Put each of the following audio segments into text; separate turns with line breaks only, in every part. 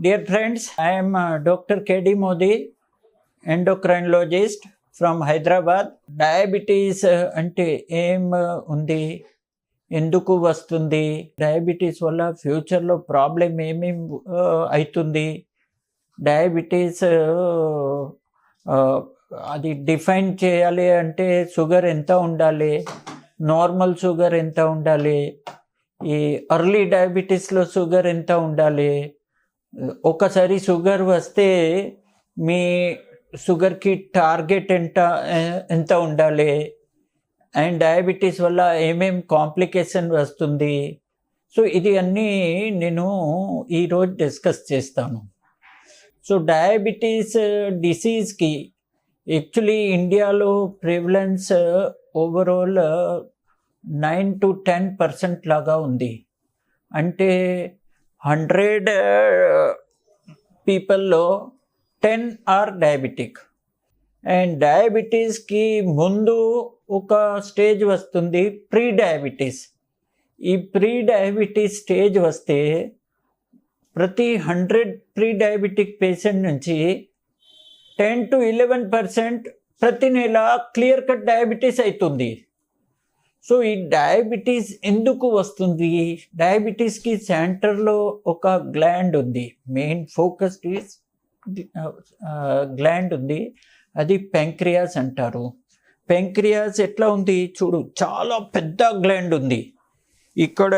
Dear friends, I am uh, Dr. KD Modi, endocrinologist from Hyderabad. Diabetes uh, అంటే ఏం uh, ఉంది? ఎందుకు వస్తుంది? డయాబెటీస్ వల్ల ఫ్యూచర్లో ప్రాబ్లం ఏమేం అవుతుంది డయాబెటీస్ అది డిఫైన్ చేయాలి అంటే షుగర్ ఎంత ఉండాలి? నార్మల్ షుగర్ ఎంత ఉండాలి? ఈ అర్లీ డయాబెటీస్లో షుగర్ ఎంత ఉండాలి? ఒకసారి షుగర్ వస్తే మీ షుగర్కి టార్గెట్ ఎంత ఎంత ఉండాలి? అండ్ డయాబెటీస్ వల్ల ఏమేం కాంప్లికేషన్ వస్తుంది? సో ఇది అన్నీ నేను ఈరోజు డిస్కస్ చేస్తాను. సో డయాబెటీస్ డిసీజ్కి యాక్చువల్లీ ఇండియాలో prevalence overall nine to ten percent లాగా ఉంది. అంటే హండ్రెడ్ పీపుల్లో టెన్ ఆర్ డయాబెటిక్. అండ్ డయాబెటీస్కి ముందు ఒక స్టేజ్ వస్తుంది ప్రీ డయాబెటీస్ ఈ ప్రీ డయాబెటీస్ స్టేజ్ వస్తే ప్రతి హండ్రెడ్ ప్రీ డయాబెటిక్ పేషెంట్ నుంచి టెన్ టు ఇలెవెన్ పర్సెంట్ ప్రతి నెల క్లియర్ కట్ డయాబెటీస్ అవుతుంది. సో ఈ డయాబెటీస్ ఎందుకు వస్తుంది? డయాబెటీస్కి సెంటర్లో ఒక గ్లాండ్ ఉంది. మెయిన్ ఫోకస్డ్ ఈస్ గ్లాండ్ ఉంది. అది పెంక్రియాస్ అంటారు. పెంక్రియాస్ ఎట్లా ఉంది? చూడు చాలా పెద్ద గ్లాండ్ ఉంది. ఇక్కడ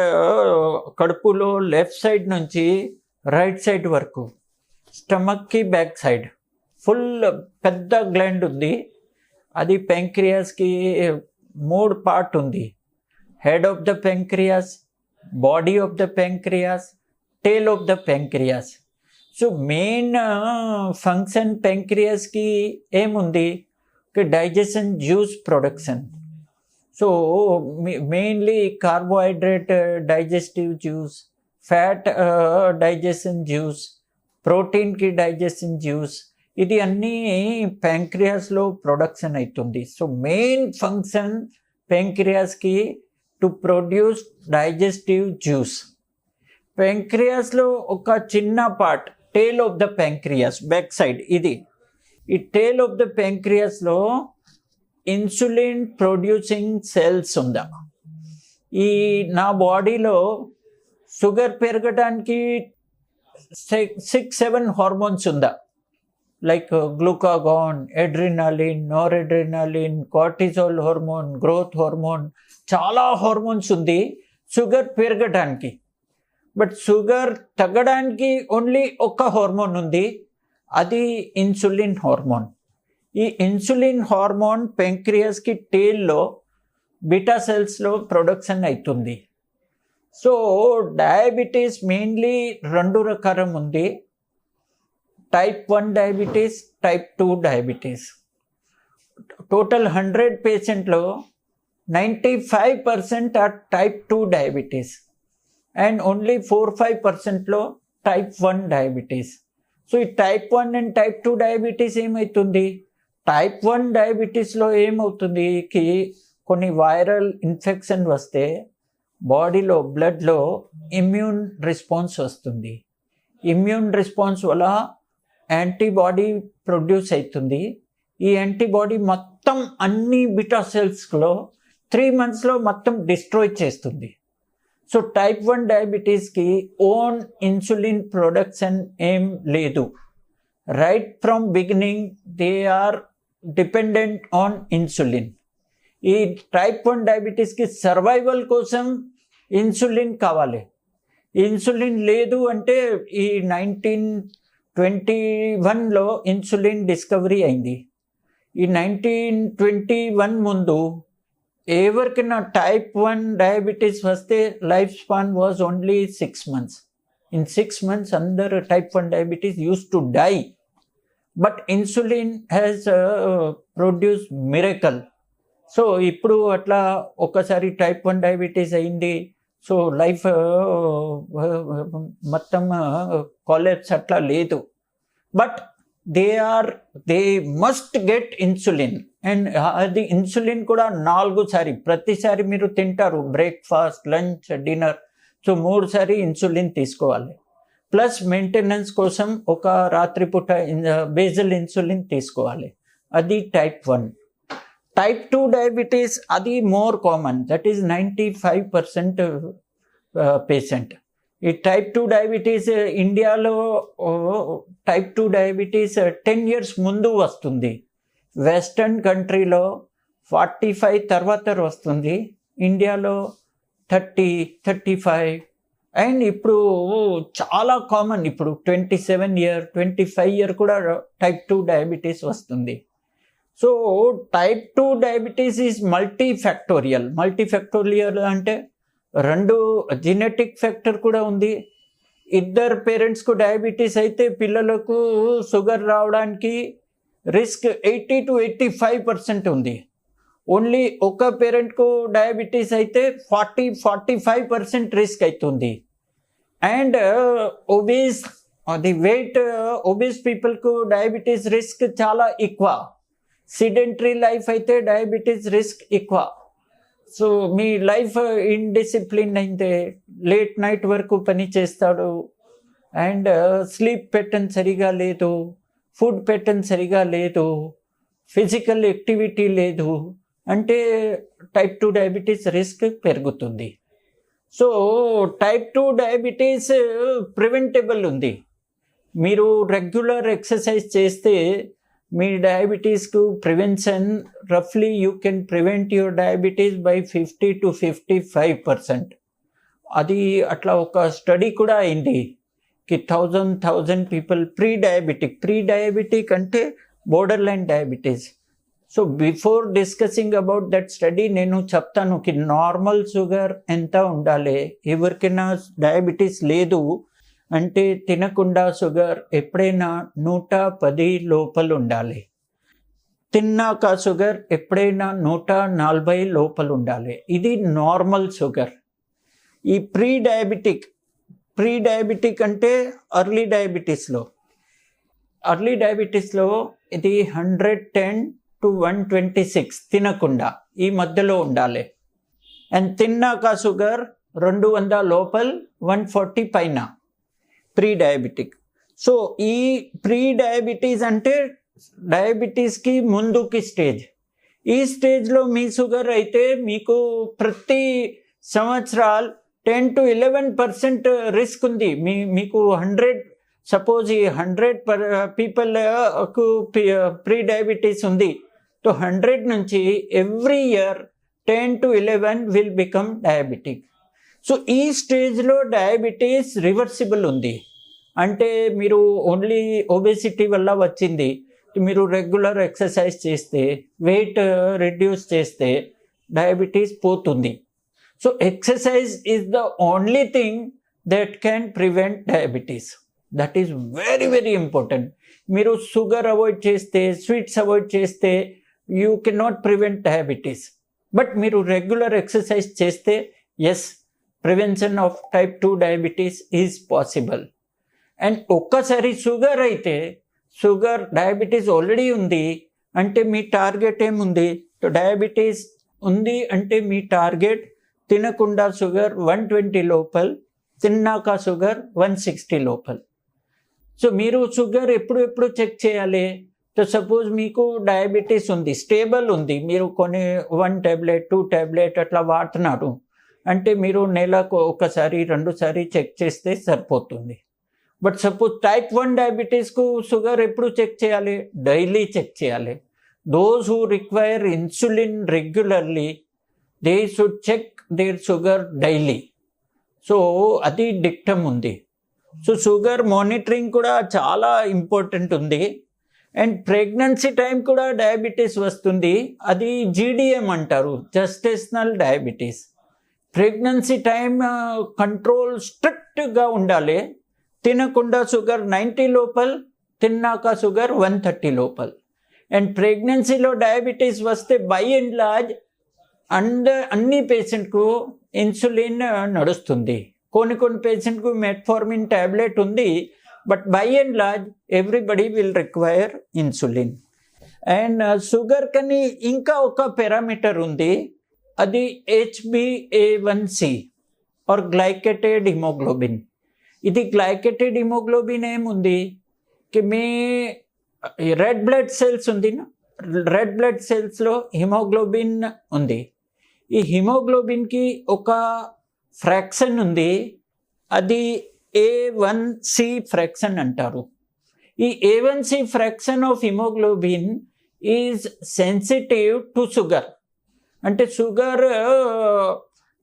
కడుపులో లెఫ్ట్ సైడ్ నుంచి రైట్ సైడ్ వరకు స్టమక్కి బ్యాక్ సైడ్ ఫుల్ పెద్ద గ్లాండ్ ఉంది. అది పెంక్రియాస్కి మూడు పార్ట్ ఉంది. Head of the pancreas body of the pancreas tail of the pancreas so main function పెంక్రియాస్కి ఏముంది? Digestion juice production so mainly carbohydrate digestive juice fat digestion juice ప్రోటీన్కి digestion juice ఇది అన్నీ ప్యాంక్రియాస్లో ప్రొడక్షన్ అవుతుంది సో మెయిన్ ఫంక్షన్ ప్యాంక్రియాస్కి to produce digestive juice ప్యాంక్రియాస్లో ఒక చిన్న part tail of the pancreas back side ఇది. ఈ టేల్ ఆఫ్ ద ప్యాంక్రియాస్లో ఇన్సులిన్ ప్రొడ్యూసింగ్ సెల్స్ ఉందా. ఈ నా బాడీలో షుగర్ పెరగడానికి సిక్స్ సెవెన్ హార్మోన్స్ ఉందా. Like glucagon adrenaline noradrenaline cortisol hormone growth hormone చాలా హార్మోన్స్ ఉంది. షుగర్ పెరగడానికి. బట్ షుగర్ తగ్గడానికి ఓన్లీ ఒక హార్మోన్ ఉంది. అది ఇన్సులిన్ హార్మోన్. ఈ ఇన్సులిన్ హార్మోన్ పెంక్రియాస్కి టేల్లో బీటా సెల్స్లో ప్రొడక్షన్ అవుతుంది. సో డయాబెటీస్ మెయిన్లీ రెండు రకాలం ఉంది. Type one diabetes type two diabetes total hundred పేషెంట్లో ninety five percent are type two diabetes and only four five పర్సెంట్లో టైప్ వన్ డయాబెటీస్ సో ఈ type one and type two diabetes ఏమవుతుంది type one డయాబెటీస్లో ఏమవుతుంది? కి కొన్ని viral infection వస్తే బాడీలో బ్లడ్లో ఇమ్యూన్ రెస్పాన్స్ వస్తుంది. ఇమ్యూన్ రెస్పాన్స్ వల్ల యాంటీబాడీ ప్రొడ్యూస్ అవుతుంది. ఈ యాంటీబాడీ మొత్తం అన్ని బిటా సెల్స్లో త్రీ మంత్స్లో మొత్తం డిస్ట్రాయ్ చేస్తుంది. సో టైప్ వన్ డయాబెటీస్కి ఓన్ ఇన్సులిన్ ప్రొడక్షన్ ఏం లేదు. Right from beginning they are dependent on insulin ఈ టైప్ వన్ డయాబెటీస్కి సర్వైవల్ కోసం ఇన్సులిన్ కావాలి. ఇన్సులిన్ లేదు అంటే ఈ నైన్టీన్ ట్వంటీ వన్లో ఇన్సులిన్ డిస్కవరీ అయింది. ఈ నైన్టీన్ ట్వంటీ వన్ ముందు ఎవరికైనా టైప్ వన్ డయాబెటీస్ వస్తే life span was only six months. In six months అందరు type one diabetes use to die. But insulin has produce miracle. So ఇప్పుడు అట్లా ఒక్కసారి టైప్ వన్ డయాబెటీస్ అయింది. సో లైఫ్ మొత్తం college అట్లా లేదు. But they are they must get insulin and అది insulin కూడా నాలుగు సారి. ప్రతిసారి మీరు తింటారు. బ్రేక్ఫాస్ట్ లంచ్ డిన్నర్ సో మూడు సారి ఇన్సులిన్ తీసుకోవాలి. ప్లస్ మెయింటెనెన్స్ కోసం ఒక రాత్రిపూట బేజల్ ఇన్సులిన్ తీసుకోవాలి. అది type one type two diabetes అది more common that is ninety five percent patient ఈ టైప్ టూ డయాబెటీస్ ఇండియాలో type two diabetes ten years ముందు వస్తుంది. వెస్టర్న్ కంట్రీలో ఫార్టీ ఫైవ్ తర్వాత వస్తుంది. ఇండియాలో థర్టీ థర్టీ ఫైవ్ అండ్ ఇప్పుడు చాలా కామన్ ఇప్పుడు twenty seven year twenty five year కూడా టైప్ టూ డయాబెటీస్ వస్తుంది. So type two diabetes is multi factorial multi factorial అంటే రెండు జెనెటిక్ ఫ్యాక్టర్ కూడా ఉంది. ఇద్దరు పేరెంట్స్కు డయాబెటీస్ అయితే పిల్లలకు షుగర్ రావడానికి risk eighty two eighty five percent ఉంది. ఓన్లీ ఒక పేరెంట్కు డయాబెటీస్ అయితే forty forty five percent risk అవుతుంది అండ్ ఒబీస్ uh, అది వెయిట్ ఒబీస్ పీపుల్కు డయాబెటీస్ రిస్క్ చాలా ఎక్కువ. సిడెంటరీ లైఫ్ అయితే డయాబెటీస్ రిస్క్ ఎక్కువ. సో మీ లైఫ్ ఇన్డిసిప్లిన్ అయితే లేట్ నైట్ వరకు పని చేస్తాడు. అండ్ స్లీప్ పెట్టన్ సరిగా లేదు. ఫుడ్ పెట్టన్ సరిగా లేదు. ఫిజికల్ యాక్టివిటీ లేదు. అంటే టైప్ టూ డయాబెటీస్ రిస్క్ పెరుగుతుంది. So type two diabetes preventable ఉంది. మీరు రెగ్యులర్ ఎక్సర్సైజ్ చేస్తే మీ డయాబెటీస్కు prevention రఫ్లీ you can prevent your diabetes by fifty to fifty five percent. అది అట్లా ఒక స్టడీ కూడా అయింది కి thousand thousand people pre diabetic pre diabetic అంటే border line diabetes. So before discussing about that study నేను చెప్తాను కి నార్మల్ షుగర్ ఎంత ఉండాలి? ఎవరికైనా డయాబెటీస్ లేదు అంటే తినకుండా షుగర్ ఎప్పుడైనా నూట పది లోపల ఉండాలి. తిన్నాక షుగర్ ఎప్పుడైనా నూట నలభై లోపల ఉండాలి. ఇది నార్మల్ షుగర్. ఈ ప్రీ డయాబెటిక్ ప్రీ డయాబెటిక్ అంటే అర్లీ డయాబెటీస్లో. అర్లీ డయాబెటీస్లో ఇది hundred ten to one twenty six తినకుండా ఈ మధ్యలో ఉండాలి. అండ్ తిన్నాక షుగర్ రెండు వందల లోపల వన్ ఫార్టీ పైన. ప్రీ డయాబెటిక్ సో ఈ ప్రీ డయాబెటీస్ అంటే డయాబెటీస్కి ముందుకి స్టేజ్ ఈ స్టేజ్లో మీ షుగర్ అయితే మీకు ప్రతి సంవత్సరాలు ten to eleven percent risk ఉంది. మీ మీకు హండ్రెడ్ సపోజ్ ఈ హండ్రెడ్ పర్ పీపుల్కు ప్రీ డయాబెటీస్ ఉంది. సో హండ్రెడ్ నుంచి every year ten to eleven will become diabetic so ఈ స్టేజ్లో డయాబెటీస్ రివర్సిబుల్ ఉంది. అంటే మీరు ఓన్లీ ఒబేసిటీ వల్ల వచ్చింది. మీరు రెగ్యులర్ ఎక్సర్సైజ్ చేస్తే వెయిట్ రెడ్యూస్ చేస్తే డయాబెటీస్ పోతుంది. So exercise is the only thing that can prevent diabetes. That is very very important. మీరు షుగర్ అవాయిడ్ చేస్తే స్వీట్స్ అవాయిడ్ చేస్తే you can not prevent diabetes. But మీరు రెగ్యులర్ ఎక్సర్సైజ్ చేస్తే yes prevention of type two diabetes is possible and ఒక్కసారి sugar అయితే sugar diabetes already ఉంది అంటే మీ టార్గెట్ ఏముంది? డయాబెటీస్ ఉంది అంటే మీ టార్గెట్ తినకుండా షుగర్ వన్ ట్వంటీ లోపల తిన్నాక షుగర్ వన్ సిక్స్టీ లోపల. సో మీరు షుగర్ ఎప్పుడు ఎప్పుడు చెక్ చేయాలి? సో సపోజ్ మీకు డయాబెటీస్ ఉంది స్టేబుల్ ఉంది మీరు కొన్ని వన్ ట్యాబ్లెట్ టూ ట్యాబ్లెట్ అట్లా వాడుతున్నారు. అంటే మీరు నెలకు ఒకసారి రెండుసారి చెక్ చేస్తే సరిపోతుంది. బట్ సపోజ్ టైప్ వన్ డయాబెటీస్కు షుగర్ ఎప్పుడు చెక్ చేయాలి? డైలీ చెక్ చేయాలి. Those who require insulin regularly they should check their sugar daily so అది డిక్టమ్ ఉంది. సో షుగర్ మానిటరింగ్ కూడా చాలా ఇంపార్టెంట్ ఉంది. అండ్ ప్రెగ్నెన్సీ టైం కూడా డయాబెటీస్ వస్తుంది. అది జీడిఎం అంటారు. Gestational diabetes pregnancy time control స్ట్రిక్ట్గా ఉండాలి. తినకుండా షుగర్ నైంటీ లోపల తిన్నాక షుగర్ వన్ థర్టీ లోపల. అండ్ ప్రెగ్నెన్సీలో డయాబెటీస్ వస్తే బై అండ్ లార్జ్ అండ్ అన్ని పేషెంట్కు ఇన్సులిన్ నడుస్తుంది. కొన్ని కొన్ని పేషెంట్కు మెట్ఫార్మిన్ ట్యాబ్లెట్ ఉంది but by and large everybody will require insulin. And sugar కని ఇంకా ఒక పారామీటర్ ఉంది. అది HbA one or glycated haemoglobin ఇది గ్లైకెటెడ్ హిమోగ్లోబిన్ ఏముంది? కి మీ రెడ్ బ్లడ్ సెల్స్ ఉంది రెడ్ బ్లడ్ సెల్స్లో హిమోగ్లోబిన్ ఉంది. ఈ హిమోగ్లోబిన్కి ఒక ఫ్రాక్షన్ ఉంది. అది ఏ వన్ సి ఫ్రాక్షన్ అంటారు. ఈ A one C fraction of hemoglobin is sensitive to sugar అంటే షుగర్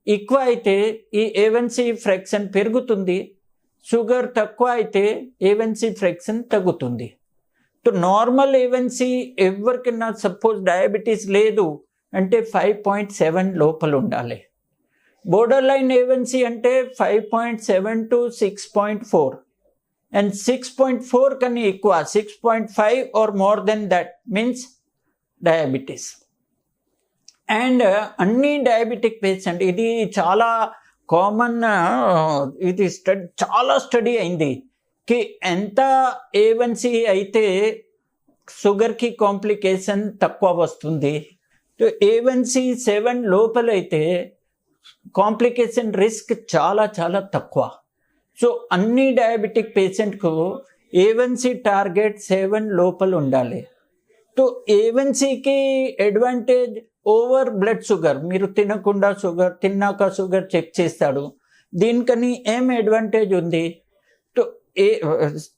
ఎక్కువ అయితే ఈ ఏవెన్సీ ఫ్రాక్షన్ పెరుగుతుంది. షుగర్ తక్కువ అయితే ఏవెన్సీ ఫ్రాక్షన్ తగ్గుతుంది. So normal A one C ఎవరికైనా సపోజ్ డయాబెటీస్ లేదు అంటే ఫైవ్ పాయింట్ సెవెన్ లోపల ఉండాలి. Border line A one C అంటే five point seven to six point four and six point four కన్నా ఎక్కువ six point five or more then that means diabetes and అన్ని diabetic patient ఇది చాలా common ఇది study చాలా స్టడీ అయింది. కి ఎంత ఏవన్సీ అయితే షుగర్కి కాంప్లికేషన్ తక్కువ వస్తుంది. ఏవన్సీ సెవెన్ లోపలైతే కాంప్లికేషన్ రిస్క్ చాలా చాలా తక్కువ. సో అన్ని diabetic పేషెంట్కు A one C target seven లోపల ఉండాలి. సో ఏవన్సీకి అడ్వాంటేజ్ ఓవర్ బ్లడ్ షుగర్ మీరు తినకుండా షుగర్ తిన్నాక షుగర్ చెక్ చేస్తాడు. దీనికని ఏం అడ్వాంటేజ్ ఉంది? ఏ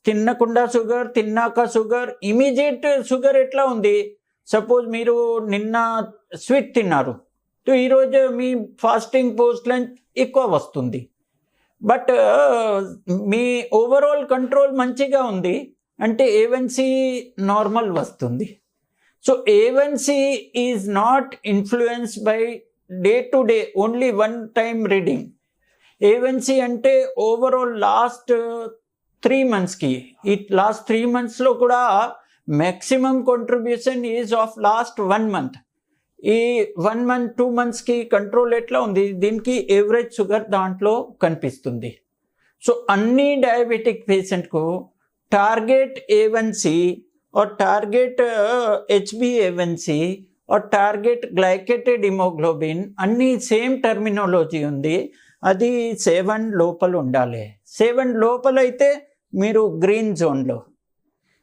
తినకుండా షుగర్ తిన్నాక షుగర్ ఇమీడియట్ షుగర్ ఎట్లా ఉంది? సపోజ్ మీరు నిన్న స్వీట్ తిన్నారు. ఈరోజు మీ ఫాస్టింగ్ పోస్ట్ లంచ్ ఎక్కువ వస్తుంది. బట్ మీ ఓవరాల్ కంట్రోల్ మంచిగా ఉంది. అంటే ఏవన్సీ నార్మల్ వస్తుంది. So A one C is not influence by day to day only one time reading A one C అంటే ఓవరాల్ లాస్ట్ త్రీ మంత్స్కి ఈ లాస్ట్ త్రీ మంత్స్లో కూడా maximum contribution is of last one month ఈ one month two మంత్స్కి control ఎట్లా ఉంది? దీనికి ఎవరేజ్ షుగర్ దాంట్లో కనిపిస్తుంది. సో అన్ని diabetic పేషెంట్కు target A one C or target uh, HbA1c or target glycated hemoglobin అన్ని సేమ్ టర్మినాలజీ ఉంది అది సెవెన్ లోపల ఉండాలి. సెవెన్ లోపల అయితే మీరు గ్రీన్ జోన్లో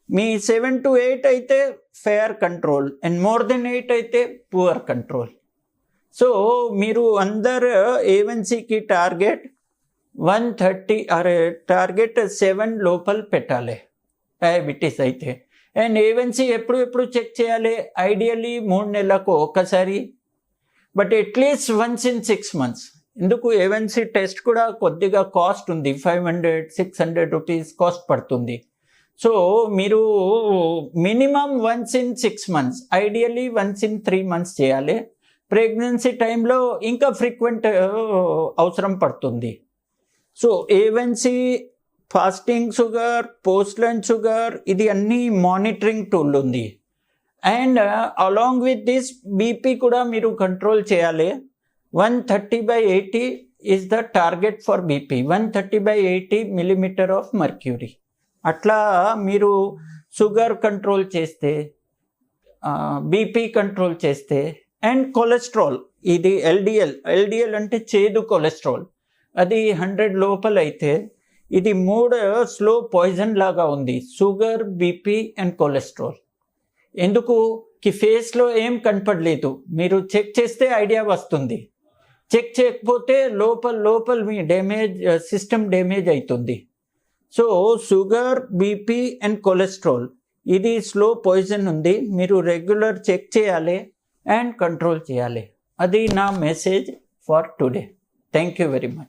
మీ సెవెన్ టు ఎయిట్ అయితే fair control and more than eight అయితే పువర్ కంట్రోల్ సో మీరు అందరు ఏవెన్సీకి టార్గెట్ వన్ థర్టీ అరే టార్గెట్ సెవెన్ లోపల పెట్టాలి. డయాబెటీస్ అయితే. అండ్ ఏవెన్సీ ఎప్పుడు ఎప్పుడు చెక్ చేయాలి? ఐడియల్లీ మూడు నెలలకు ఒక్కసారి. But at least once in six months ఎందుకు? ఏవెన్సీ టెస్ట్ కూడా కొద్దిగా కాస్ట్ ఉంది. Five hundred six hundred rupees cost పడుతుంది. సో మీరు minimum once in six months ideally once in three months చేయాలి. ప్రెగ్నెన్సీ టైంలో ఇంకా ఫ్రీక్వెంట్ అవసరం పడుతుంది. So A one C fasting sugar post lunch sugar ఇది అన్ని మానిటరింగ్ టూల్ ఉంది. And uh, along with this BP కూడా మీరు కంట్రోల్ చేయాలి. One thirty by eighty is the target for BP. One thirty by eighty millimeter of mercury. అట్లా మీరు sugar control చేస్తే BP control చేస్తే అండ్ కొలెస్ట్రాల్ ఇది LDL. LDL అంటే చేదు కొలెస్ట్రాల్. అది హండ్రెడ్ లోపల అయితే ఇది మూడు స్లో పాయిజన్ లాగా ఉంది. Sugar BP and cholesterol. ఎందుకు? కి ఫేస్లో ఏం కనపడలేదు. మీరు చెక్ చేస్తే ఐడియా వస్తుంది. చెక్ చేయకపోతే లోపల లోపల మీ డ్యామేజ్ సిస్టమ్ డ్యామేజ్ అవుతుంది so sugar BP and cholesterol. ఇది స్లో పాయిజన్ ఉంది. మీరు రెగ్యులర్ చెక్ చేయాలి అండ్ కంట్రోల్ చేయాలి. అది నా message for today. Thank you very much.